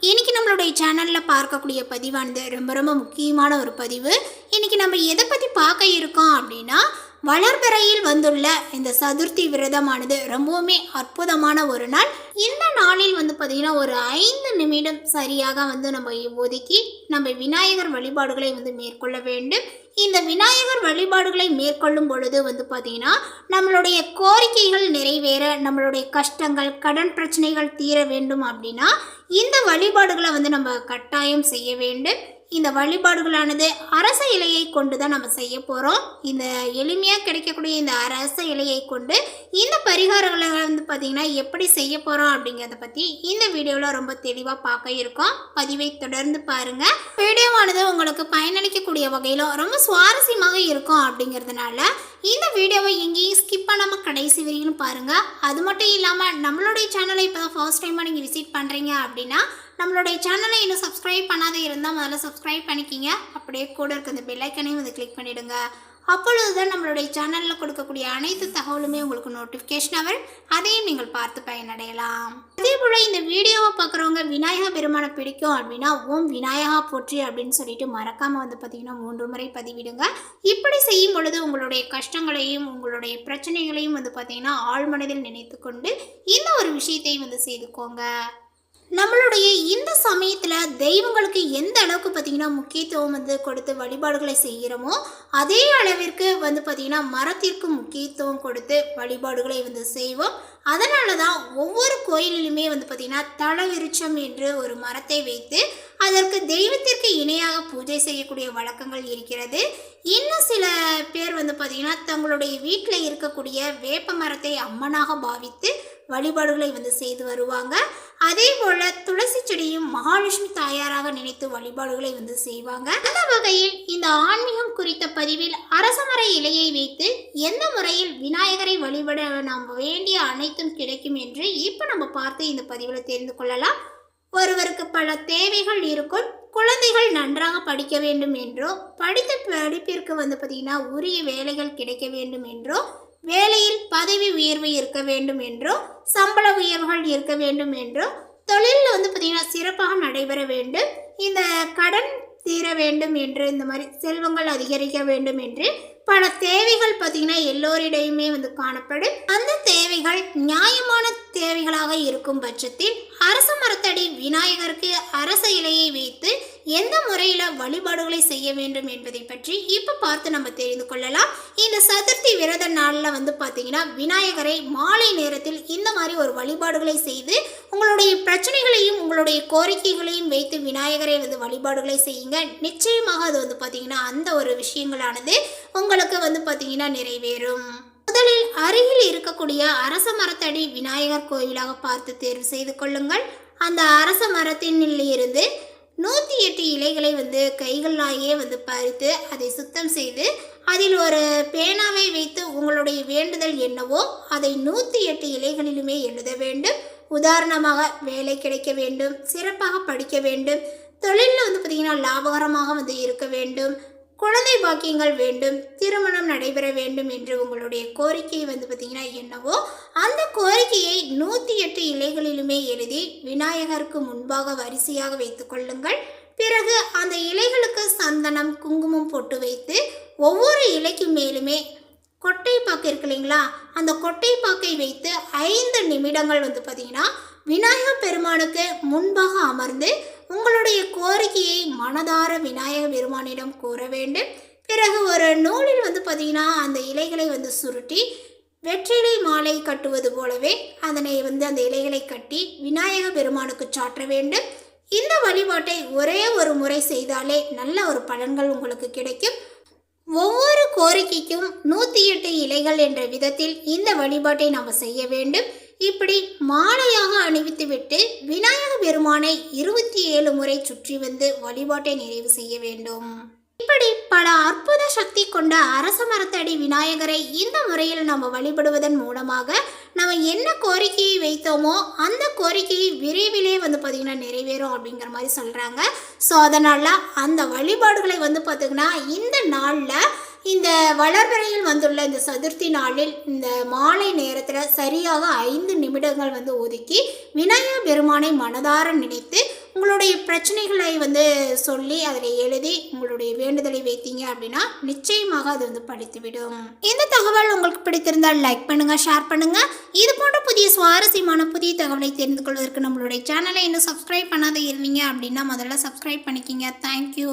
இன்றைக்கி நம்மளுடைய சேனலில் பார்க்கக்கூடிய பதிவானது ரொம்ப ரொம்ப முக்கியமான ஒரு பதிவு. இன்றைக்கி நம்ம எதை பற்றி பார்க்க இருக்கோம் அப்படின்னா வளர்பிறையில் வந்துள்ள இந்த சதுர்த்தி விரதமானது ரொம்பவுமே அற்புதமான ஒரு நாள். இந்த நாளில் வந்து பார்த்திங்கன்னா ஒரு ஐந்து நிமிடம் சரியாக வந்து நம்ம ஒதுக்கி நம்ம விநாயகர் வழிபாடுகளை வந்து மேற்கொள்ள வேண்டும். இந்த விநாயகர் வழிபாடுகளை மேற்கொள்ளும் பொழுது வந்து பார்த்திங்கன்னா நம்மளுடைய கோரிக்கைகள் நிறைவேற நம்மளுடைய கஷ்டங்கள் கடன் பிரச்சனைகள் தீர வேண்டும் அப்படின்னா இந்த வழிபாடுகளை வந்து நம்ம கட்டாயம் செய்ய வேண்டும். இந்த வழிபாடுகளானது அரச இலையை கொண்டு தான் நம்ம செய்ய போகிறோம் இந்த எளிமையாக கிடைக்கக்கூடிய இந்த அரச இலையை கொண்டு இந்த பரிகாரங்களை வந்து பார்த்திங்கன்னா எப்படி செய்ய போகிறோம் அப்படிங்கிறத பற்றி இந்த வீடியோவில் ரொம்ப தெளிவாக பார்க்க இருக்கோம். பதிவை தொடர்ந்து பாருங்கள் வீடியோவானது உங்களுக்கு பயனளிக்கக்கூடிய வகையில் ரொம்ப சுவாரஸ்யமாக இருக்கும் அப்படிங்கிறதுனால இந்த வீடியோவை எங்கேயும் ஸ்கிப் பண்ணாமல் கடைசி வரையிலும் பாருங்கள் அது மட்டும் இல்லாமல் நம்மளுடைய சேனலை இப்போ தான் ஃபர்ஸ்ட் டைமாக நீங்கள் விசிட் பண்ணுறீங்க அப்படின்னா நம்மளுடைய சேனலை இன்னும் சப்ஸ்கிரைப் பண்ணாத இருந்தால் முதல்ல சப்ஸ்கிரைப் பண்ணிக்கிங்க. அப்படியே கூட இருக்க இந்த பெல்லைக்கனையும் வந்து கிளிக் பண்ணிவிடுங்க அப்பொழுது தான் நம்மளுடைய சேனலில் கொடுக்கக்கூடிய அனைத்து தகவலுமே உங்களுக்கு நோட்டிஃபிகேஷன் வரும். அதையும் நீங்கள் பார்த்து பயனடையலாம். அதே போல் இந்த வீடியோவை பார்க்குறவங்க விநாயகா பெருமானை பிடிக்கும் அப்படின்னா ஓம் விநாயகா போற்றி அப்படின்னு சொல்லிட்டு மறக்காமல் வந்து பார்த்திங்கன்னா மூன்று முறை பதிவிடுங்க. இப்படி செய்யும் பொழுது உங்களுடைய கஷ்டங்களையும் உங்களுடைய பிரச்சனைகளையும் வந்து பார்த்தீங்கன்னா ஆழ்மனதில் நினைத்து கொண்டு இந்த ஒரு விஷயத்தையும் வந்து செய்துக்கோங்க. நம்மளுடைய இந்த சமயத்தில் தெய்வங்களுக்கு எந்த அளவுக்கு பார்த்திங்கன்னா முக்கியத்துவம் வந்து கொடுத்து வழிபாடுகளை செய்கிறோமோ அதே அளவிற்கு வந்து பார்த்திங்கன்னா மரத்திற்கு முக்கியத்துவம் கொடுத்து வழிபாடுகளை வந்து செய்வோம். அதனால தான் ஒவ்வொரு கோயிலிலுமே வந்து பார்த்திங்கன்னா தலவிருச்சம் என்று ஒரு மரத்தை வைத்து அதற்கு தெய்வத்திற்கு இணையாக பூஜை செய்யக்கூடிய வழக்கங்கள் இருக்கிறது. இன்னும் சில பேர் வந்து பார்த்திங்கன்னா தங்களுடைய வீட்டில் இருக்கக்கூடிய வேப்ப மரத்தை அம்மனாக பாவித்து வழிபாடுகளை வந்து செய்து வருவாங்க. அதே போல துளசி செடியும் மகாலட்சுமி தாயாராக நினைத்து வழிபாடுகளை வந்து செய்வாங்க. அந்த வகையில் இந்த ஆன்மீகம் குறித்த பதிவில் அரசமர இலையை வைத்து எந்த முறையில் விநாயகரை வழிபட நாம் வேண்டிய அனைத்தும் கிடைக்கும் என்று இப்போ நம்ம பார்த்து இந்த பதிவில் தெரிந்து கொள்ளலாம். ஒருவருக்கு பல தேவைகள் இருக்கும் குழந்தைகள் நன்றாக படிக்க வேண்டும் என்றோ படித்த படிப்பிற்கு வந்து பார்த்திங்கன்னா உரிய வேலைகள் கிடைக்க வேண்டும் என்றோ வேலையில் பதவி உயர்வு இருக்க வேண்டும் என்றோ சம்பள உயர்வுகள் இருக்க வேண்டும் என்றோ தொழிலில் வந்து பார்த்திங்கன்னா சிறப்பாக நடைபெற வேண்டும் இந்த கடன் தீர வேண்டும் என்று இந்த மாதிரி செல்வங்கள் அதிகரிக்க வேண்டும் என்று பல தேவைகள் பார்த்திங்கன்னா எல்லோரிடையுமே வந்து காணப்படும். அந்த தேவைகள் நியாயமான தேவைகளாக இருக்கும் பட்சத்தில் அரச மரத்தடி விநாயகருக்கு அரச இலையை வைத்து எந்த முறையில் வழிபாடுகளை செய்ய வேண்டும் என்பதை பற்றி இப்போ பார்த்து நம்ம தெரிந்து கொள்ளலாம். இந்த சதுர்த்தி விரத நாளில் வந்து பார்த்திங்கன்னா விநாயகரை மாலை நேரத்தில் இந்த மாதிரி ஒரு வழிபாடுகளை செய்து உங்களுடைய பிரச்சனைகளையும் உங்களுடைய கோரிக்கைகளையும் வைத்து விநாயகரை வந்து வழிபாடுகளை செய்யுங்க. நிச்சயமாக அது வந்து பார்த்தீங்கன்னா அந்த ஒரு விஷயங்களானது உங்களுக்கு வந்து பார்த்தீங்கன்னா நிறைவேறும். முதலில் அருகில் இருக்கக்கூடிய அரச மரத்தடி விநாயகர் கோயிலாக பார்த்து தேர்வு செய்து கொள்ளுங்கள். அந்த அரச மரத்தினில் இருந்து நூற்றி எட்டு இலைகளை வந்து கைகளாகியே வந்து பறித்து அதை சுத்தம் செய்து அதில் ஒரு பேனாவை வைத்து உங்களுடைய வேண்டுதல் என்னவோ அதை நூற்றி எட்டு இலைகளிலுமே எழுத வேண்டும். உதாரணமாக வேலை கிடைக்க வேண்டும் சிறப்பாக படிக்க வேண்டும் தொழிலில் வந்து பார்த்திங்கன்னா லாபகரமாக வந்து இருக்க வேண்டும் குழந்தை பாக்கியங்கள் வேண்டும் திருமணம் நடைபெற வேண்டும் என்று உங்களுடைய கோரிக்கை வந்து பார்த்திங்கன்னா என்னவோ அந்த கோரிக்கையை நூற்றி எட்டு இலைகளிலுமே எழுதி விநாயகருக்கு முன்பாக வரிசையாக வைத்து கொள்ளுங்கள். பிறகு அந்த இலைகளுக்கு சந்தனம் குங்குமம் போட்டு வைத்து ஒவ்வொரு இலைக்கு மேலுமே கொட்டை பாக்கு இருக்கு இல்லைங்களா? அந்த கொட்டை பாக்கை வைத்து ஐந்து நிமிடங்கள் வந்து பார்த்தீங்கன்னா விநாயகர் பெருமானுக்கு முன்பாக அமர்ந்து உங்களுடைய கோரிக்கையை மனதார விநாயக பெருமானிடம் கூற வேண்டும். பிறகு ஒரு நூலில் வந்து பார்த்தீங்கன்னா அந்த இலைகளை வந்து சுருட்டி வெற்றிலை மாலை கட்டுவது போலவே அதனை வந்து அந்த இலைகளை கட்டி விநாயக பெருமானுக்கு சாற்ற வேண்டும். இந்த வழிபாட்டை ஒரே ஒரு முறை செய்தாலே நல்ல ஒரு பலன்கள் உங்களுக்கு கிடைக்கும். ஒவ்வொரு கோரிக்கைக்கும் நூற்றி எட்டு இலைகள் என்ற விதத்தில் இந்த வழிபாட்டை நாம் செய்ய வேண்டும். இப்படி மாலையாக அணிவித்துவிட்டு விநாயக பெருமானை இருபத்தி ஏழு முறை சுற்றி வந்து வழிபாட்டை நிறைவு செய்ய வேண்டும். இப்படி பல அற்புத சக்தி கொண்ட அரச மரத்தடி விநாயகரை இந்த முறையில் நம்ம வழிபடுவதன் மூலமாக நம்ம என்ன கோரிக்கையை வைத்தோமோ அந்த கோரிக்கையை விரைவிலே வந்து பார்த்திங்கன்னா நிறைவேறும் அப்படிங்கிற மாதிரி சொல்கிறாங்க ஸோ அதனால் அந்த வழிபாடுகளை வந்து பார்த்திங்கன்னா இந்த நாளில் இந்த வளர்பிறையில் வந்துள்ள இந்த சதுர்த்தி நாளில் இந்த மாலை நேரத்தில் சரியாக ஐந்து நிமிடங்கள் வந்து ஒதுக்கி விநாயகர் பெருமானை மனதார நினைத்து உங்களுடைய பிரச்சனைகளை வந்து சொல்லி அதில் எழுதி உங்களுடைய வேண்டுதலை வைத்தீங்க அப்படின்னா நிச்சயமாக அது வந்து படித்துவிடும். இந்த தகவல் உங்களுக்கு பிடித்திருந்தால் லைக் பண்ணுங்க ஷேர் பண்ணுங்க. இது போன்ற புதிய சுவாரஸ்யமான புதிய தகவலை தெரிந்து கொள்வதற்கு நம்மளுடைய சேனலை இன்னும் சப்ஸ்கிரைப் பண்ணாத இருந்தீங்க அப்படின்னா முதல்ல சப்ஸ்கிரைப் பண்ணிக்கிங்க. தேங்க்யூ